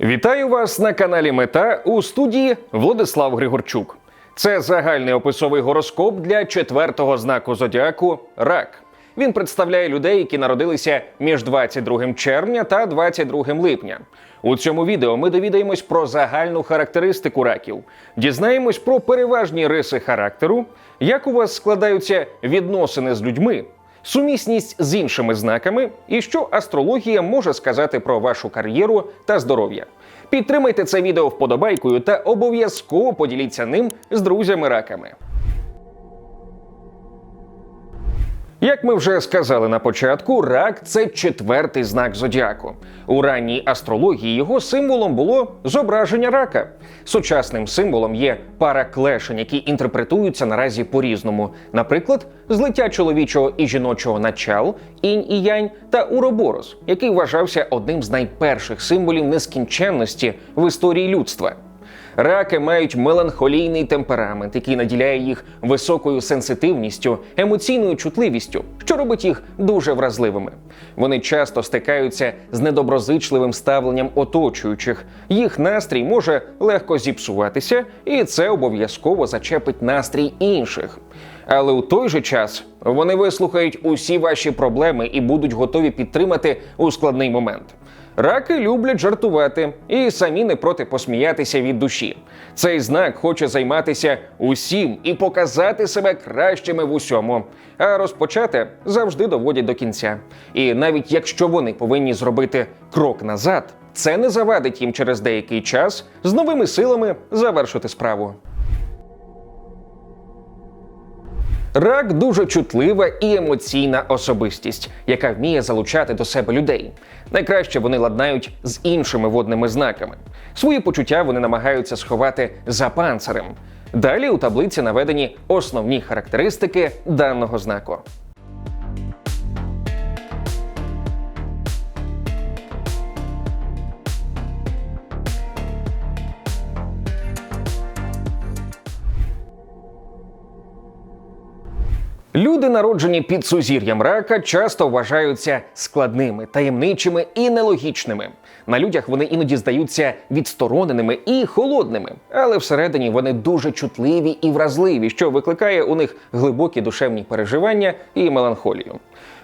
Вітаю вас на каналі Мета у студії Владислав Григорчук. Це загальний описовий гороскоп для четвертого знаку зодіаку Рак. Він представляє людей, які народилися між 22 червня та 22 липня. У цьому відео ми довідаємось про загальну характеристику раків, дізнаємось про переважні риси характеру, як у вас складаються відносини з людьми, сумісність з іншими знаками і що астрологія може сказати про вашу кар'єру та здоров'я. Підтримайте це відео вподобайкою та обов'язково поділіться ним з друзями-раками. Як ми вже сказали на початку, рак це четвертий знак зодіаку. У ранній астрології його символом було зображення рака. Сучасним символом є пара клешень, які інтерпретуються наразі по-різному. Наприклад, злиття чоловічого і жіночого начал, інь і янь та уроборос, який вважався одним з найперших символів нескінченності в історії людства. Раки мають меланхолійний темперамент, який наділяє їх високою сенситивністю, емоційною чутливістю, що робить їх дуже вразливими. Вони часто стикаються з недоброзичливим ставленням оточуючих. Їх настрій може легко зіпсуватися, і це обов'язково зачепить настрій інших. Але у той же час вони вислухають усі ваші проблеми і будуть готові підтримати у складний момент. Раки люблять жартувати і самі не проти посміятися від душі. Цей знак хоче займатися усім і показати себе кращими в усьому. А розпочати завжди доводять до кінця. І навіть якщо вони повинні зробити крок назад, це не завадить їм через деякий час з новими силами завершити справу. Рак дуже чутлива і емоційна особистість, яка вміє залучати до себе людей. Найкраще вони ладнають з іншими водними знаками. Свої почуття вони намагаються сховати за панцирем. Далі у таблиці наведені основні характеристики даного знаку. Люди, народжені під сузір'ям рака, часто вважаються складними, таємничими і нелогічними. На людях вони іноді здаються відстороненими і холодними, але всередині вони дуже чутливі і вразливі, що викликає у них глибокі душевні переживання і меланхолію.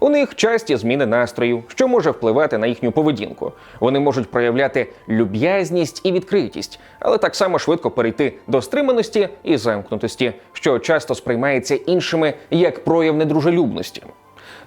У них часті зміни настрою, що може впливати на їхню поведінку. Вони можуть проявляти люб'язність і відкритість, але так само швидко перейти до стриманості і замкнутості, що часто сприймається іншими як прояв недружелюбності.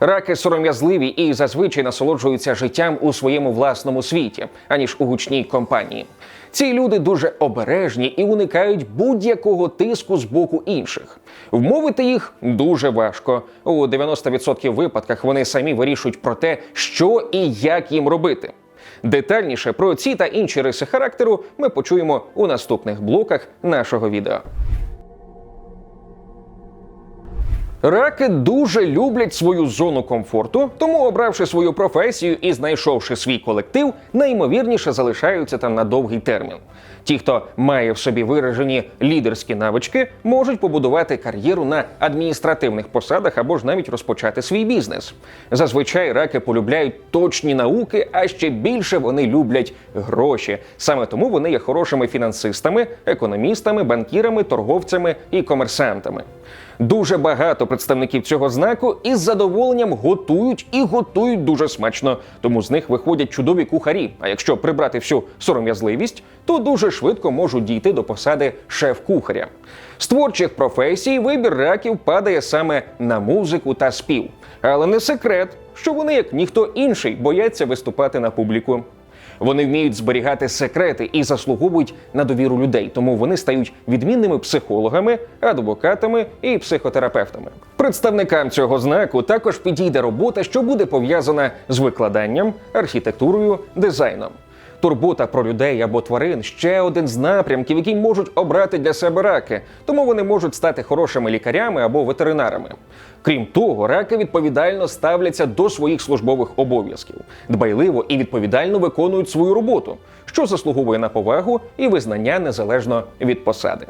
Раки сором'язливі і зазвичай насолоджуються життям у своєму власному світі, аніж у гучній компанії. Ці люди дуже обережні і уникають будь-якого тиску з боку інших. Вмовити їх дуже важко. У 90% випадках вони самі вирішують про те, що і як їм робити. Детальніше про ці та інші риси характеру ми почуємо у наступних блоках нашого відео. Раки дуже люблять свою зону комфорту, тому, обравши свою професію і знайшовши свій колектив, найімовірніше залишаються там на довгий термін. Ті, хто має в собі виражені лідерські навички, можуть побудувати кар'єру на адміністративних посадах або ж навіть розпочати свій бізнес. Зазвичай раки полюбляють точні науки, а ще більше вони люблять гроші. Саме тому вони є хорошими фінансистами, економістами, банкірами, торговцями і комерсантами. Дуже багато представників цього знаку із задоволенням готують і готують дуже смачно, тому з них виходять чудові кухарі. А якщо прибрати всю сором'язливість, то дуже швидко можуть дійти до посади шеф-кухаря. З творчих професій вибір раків падає саме на музику та спів, але не секрет, що вони, як ніхто інший, бояться виступати на публіку. Вони вміють зберігати секрети і заслуговують на довіру людей, тому вони стають відмінними психологами, адвокатами і психотерапевтами. Представникам цього знаку також підійде робота, що буде пов'язана з викладанням, архітектурою, дизайном. Турбота про людей або тварин ще один з напрямків, який можуть обрати для себе раки, тому вони можуть стати хорошими лікарями або ветеринарами. Крім того, раки відповідально ставляться до своїх службових обов'язків, дбайливо і відповідально виконують свою роботу, що заслуговує на повагу і визнання незалежно від посади.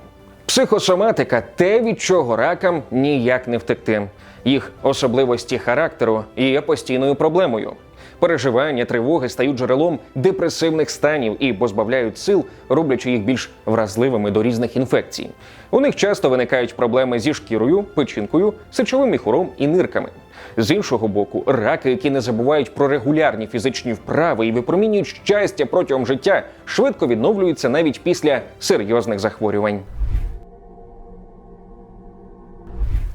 Психосоматика те, від чого ракам ніяк не втекти. Їх особливості характеру є постійною проблемою. Переживання, тривоги стають джерелом депресивних станів і позбавляють сил, роблячи їх більш вразливими до різних інфекцій. У них часто виникають проблеми зі шкірою, печінкою, сечовим міхуром і нирками. З іншого боку, раки, які не забувають про регулярні фізичні вправи і випромінюють щастя протягом життя, швидко відновлюються навіть після серйозних захворювань.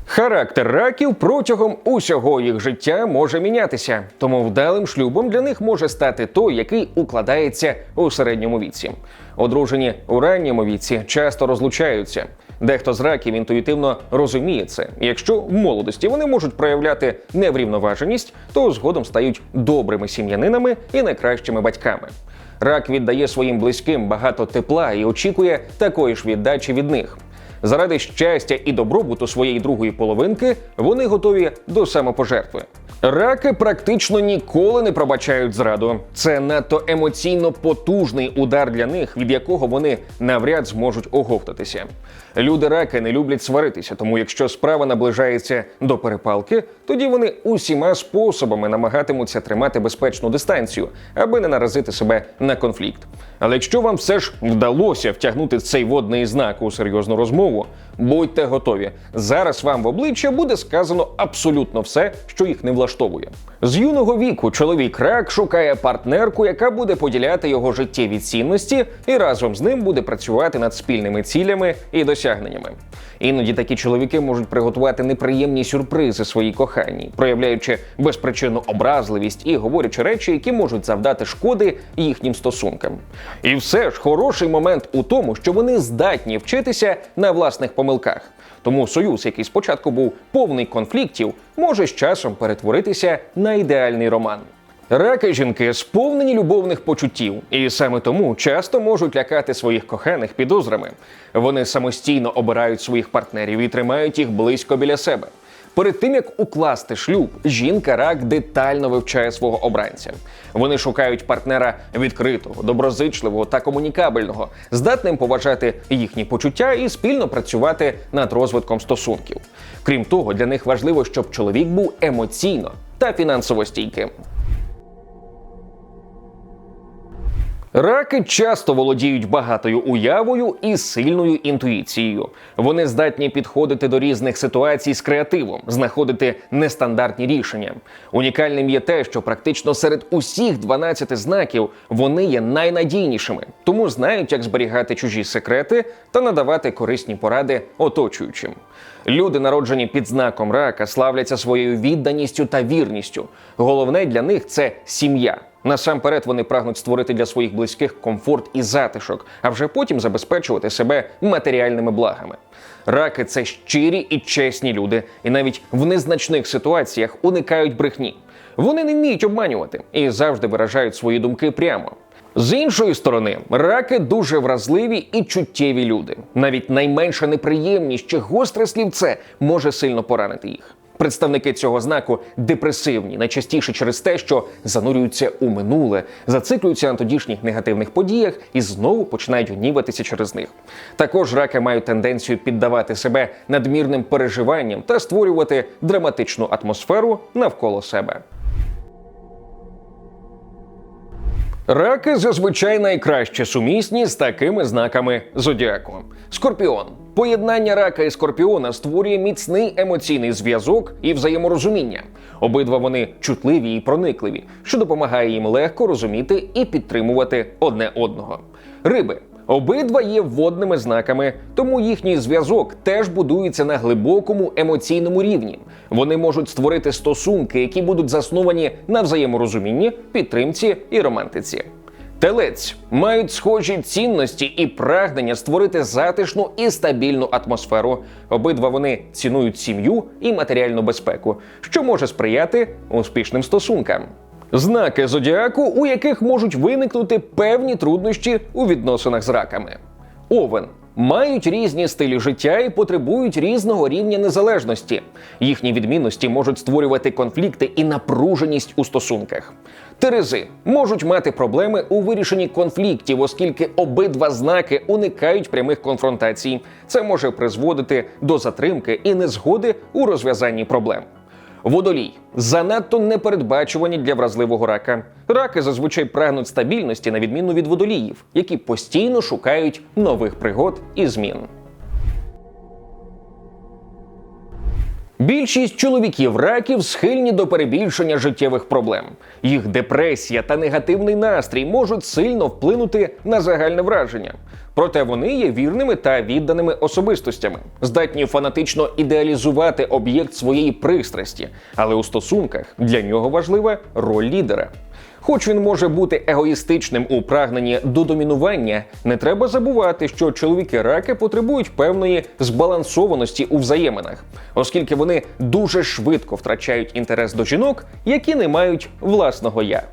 Характер раків протягом усього їх життя може мінятися, тому вдалим шлюбом для них може стати той, який укладається у середньому віці. Одружені у ранньому віці часто розлучаються. Дехто з раків інтуїтивно розуміє це. Якщо в молодості вони можуть проявляти неврівноваженість, то згодом стають добрими сім'янинами і найкращими батьками. Рак віддає своїм близьким багато тепла і очікує такої ж віддачі від них. Заради щастя і добробуту своєї другої половинки вони готові до самопожертви. Раки практично ніколи не пробачають зраду. Це надто емоційно потужний удар для них, від якого вони навряд зможуть оговтатися. Люди раки не люблять сваритися, тому якщо справа наближається до перепалки, тоді вони усіма способами намагатимуться тримати безпечну дистанцію, аби не наразити себе на конфлікт. Але якщо вам все ж вдалося втягнути цей водний знак у серйозну розмову, будьте готові. Зараз вам в обличчя буде сказано абсолютно все, що їх не влаштовує. З юного віку чоловік рак шукає партнерку, яка буде поділяти його життєві цінності, і разом з ним буде працювати над спільними цілями і досягненнями. Іноді такі чоловіки можуть приготувати неприємні сюрпризи своїй коханій, проявляючи безпричинну образливість і говорячи речі, які можуть завдати шкоди їхнім стосункам. І все ж хороший момент у тому, що вони здатні вчитися на власних помилках. Тому союз, який спочатку був повний конфліктів, може з часом перетворитися на ідеальний роман. Раки жінки сповнені любовних почуттів, і саме тому часто можуть лякати своїх коханих підозрами. Вони самостійно обирають своїх партнерів і тримають їх близько біля себе. Перед тим як укласти шлюб, жінка рак детально вивчає свого обранця. Вони шукають партнера відкритого, доброзичливого та комунікабельного, здатним поважати їхні почуття і спільно працювати над розвитком стосунків. Крім того, для них важливо, щоб чоловік був емоційно та фінансово стійким. Раки часто володіють багатою уявою і сильною інтуїцією. Вони здатні підходити до різних ситуацій з креативом, знаходити нестандартні рішення. Унікальним є те, що практично серед усіх 12 знаків вони є найнадійнішими, тому знають, як зберігати чужі секрети та надавати корисні поради оточуючим. Люди, народжені під знаком рака, славляться своєю відданістю та вірністю. Головне для них це сім'я. Насамперед вони прагнуть створити для своїх близьких комфорт і затишок, а вже потім забезпечувати себе матеріальними благами. Раки це щирі і чесні люди, і навіть в незначних ситуаціях уникають брехні. Вони не вміють обманювати і завжди виражають свої думки прямо. З іншої сторони, раки дуже вразливі і чуттєві люди. Навіть найменша неприємність чи гостре слівце може сильно поранити їх. Представники цього знаку депресивні, найчастіше через те, що занурюються у минуле, зациклюються на тодішніх негативних подіях і знову починають гніватися через них. Також раки мають тенденцію піддавати себе надмірним переживанням та створювати драматичну атмосферу навколо себе. Раки зазвичай найкраще сумісні з такими знаками зодіаку. Скорпіон. Поєднання рака і скорпіона створює міцний емоційний зв'язок і взаєморозуміння. Обидва вони чутливі і проникливі, що допомагає їм легко розуміти і підтримувати одне одного. Риби. Обидва є водними знаками, тому їхній зв'язок теж будується на глибокому емоційному рівні. Вони можуть створити стосунки, які будуть засновані на взаєморозумінні, підтримці і романтиці. Телець мають схожі цінності і прагнення створити затишну і стабільну атмосферу. Обидва вони цінують сім'ю і матеріальну безпеку, що може сприяти успішним стосункам. Знаки зодіаку, у яких можуть виникнути певні труднощі у відносинах з раками. Овен мають різні стилі життя і потребують різного рівня незалежності. Їхні відмінності можуть створювати конфлікти і напруженість у стосунках. Терези можуть мати проблеми у вирішенні конфліктів, оскільки обидва знаки уникають прямих конфронтацій. Це може призводити до затримки і незгоди у розв'язанні проблем. Водолій занадто непередбачувані для вразливого рака. Раки зазвичай прагнуть стабільності на відміну від водоліїв, які постійно шукають нових пригод і змін. Більшість чоловіків раків схильні до перебільшення життєвих проблем. Їх депресія та негативний настрій можуть сильно вплинути на загальне враження. Проте вони є вірними та відданими особистостями, здатні фанатично ідеалізувати об'єкт своєї пристрасті, але у стосунках для нього важлива роль лідера. Хоч він може бути егоїстичним у прагненні до домінування, не треба забувати, що чоловіки раки потребують певної збалансованості у взаєминах, оскільки вони дуже швидко втрачають інтерес до жінок, які не мають власного я.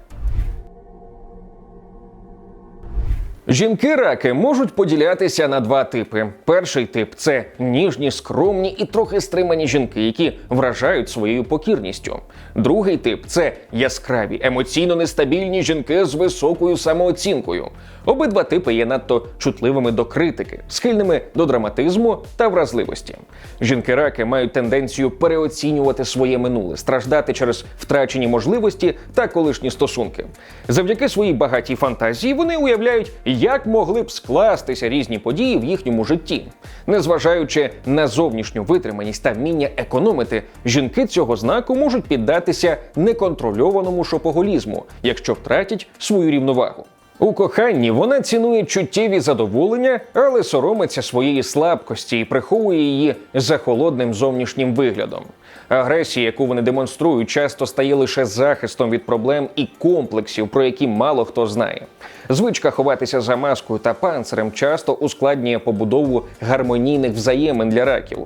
Жінки раки можуть поділятися на два типи. Перший тип це ніжні, скромні і трохи стримані жінки, які вражають своєю покірністю. Другий тип це яскраві, емоційно нестабільні жінки з високою самооцінкою. Обидва типи є надто чутливими до критики, схильними до драматизму та вразливості. Жінки раки мають тенденцію переоцінювати своє минуле, страждати через втрачені можливості та колишні стосунки. Завдяки своїй багатій фантазії вони уявляють, як могли б скластися різні події в їхньому житті. Незважаючи на зовнішню витриманість та вміння економити, жінки цього знаку можуть піддатися неконтрольованому шопоголізму, якщо втратять свою рівновагу. У коханні вона цінує чуттєві задоволення, але соромиться своєї слабкості і приховує її за холодним зовнішнім виглядом. Агресія, яку вони демонструють, часто стає лише захистом від проблем і комплексів, про які мало хто знає. Звичка ховатися за маскою та панцирем часто ускладнює побудову гармонійних взаємин для раків.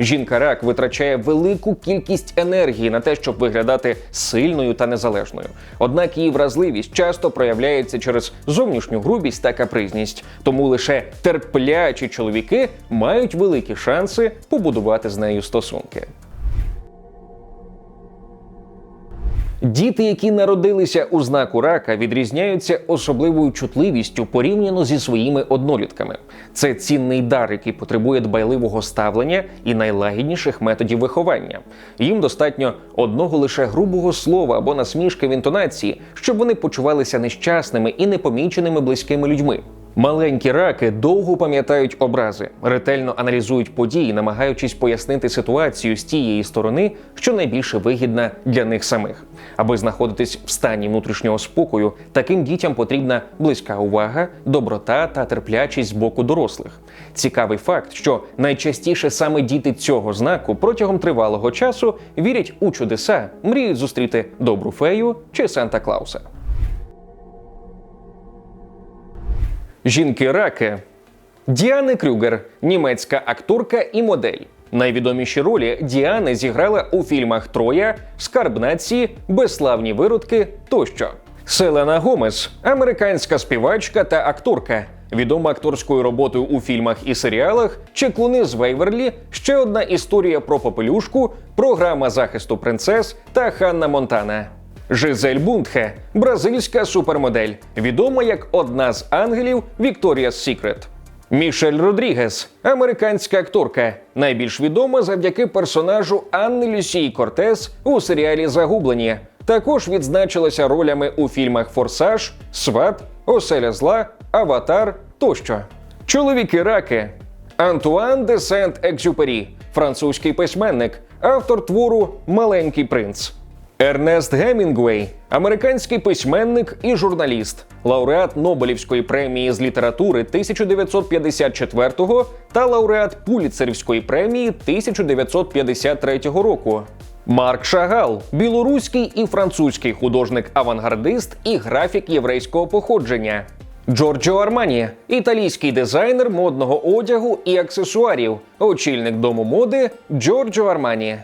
Жінка рак витрачає велику кількість енергії на те, щоб виглядати сильною та незалежною. Однак її вразливість часто проявляється через зовнішню грубість та капризність, тому лише терплячі чоловіки мають великі шанси побудувати з нею стосунки. Діти, які народилися у знаку рака, відрізняються особливою чутливістю порівняно зі своїми однолітками. Це цінний дар, який потребує дбайливого ставлення і найлагідніших методів виховання. Їм достатньо одного лише грубого слова або насмішки в інтонації, щоб вони почувалися нещасними і непоміченими близькими людьми. Маленькі раки довго пам'ятають образи, ретельно аналізують події, намагаючись пояснити ситуацію з тієї сторони, що найбільше вигідна для них самих. Аби знаходитись в стані внутрішнього спокою, таким дітям потрібна близька увага, доброта та терплячість з боку дорослих. Цікавий факт, що найчастіше саме діти цього знаку протягом тривалого часу вірять у чудеса, мріють зустріти добру фею чи Санта Клауса. Жінки раки. Діана Крюгер, німецька акторка і модель. Найвідоміші ролі Діани зіграла у фільмах Троя, Скарб нації, Безславні виродки тощо. Селена Гомес, американська співачка та акторка. Відома акторською роботою у фільмах і серіалах Чеклуни з Вейверлі, ще одна історія про попелюшку, програма захисту принцес та Ханна Монтана. Жизель Бунтхе, бразильська супермодель, відома як одна з ангелів Victoria's Secret. Мішель Родрігес, американська акторка, найбільш відома завдяки персонажу Анни Люсії Кортес у серіалі Загублені. Також відзначилася ролями у фільмах Форсаж, Сват, Оселя зла, Аватар тощо. Чоловіки раки. Антуан де Сент-Екзюпері, французький письменник, автор твору Маленький принц. Ернест Гемінгвей, американський письменник і журналіст, лауреат Нобелівської премії з літератури 1954 та лауреат Пуліцерівської премії 1953 року. Марк Шагал, білоруський і французький художник-авангардист і графік єврейського походження. Джорджо Армані, італійський дизайнер модного одягу і аксесуарів, очільник дому моди Джорджо Армані.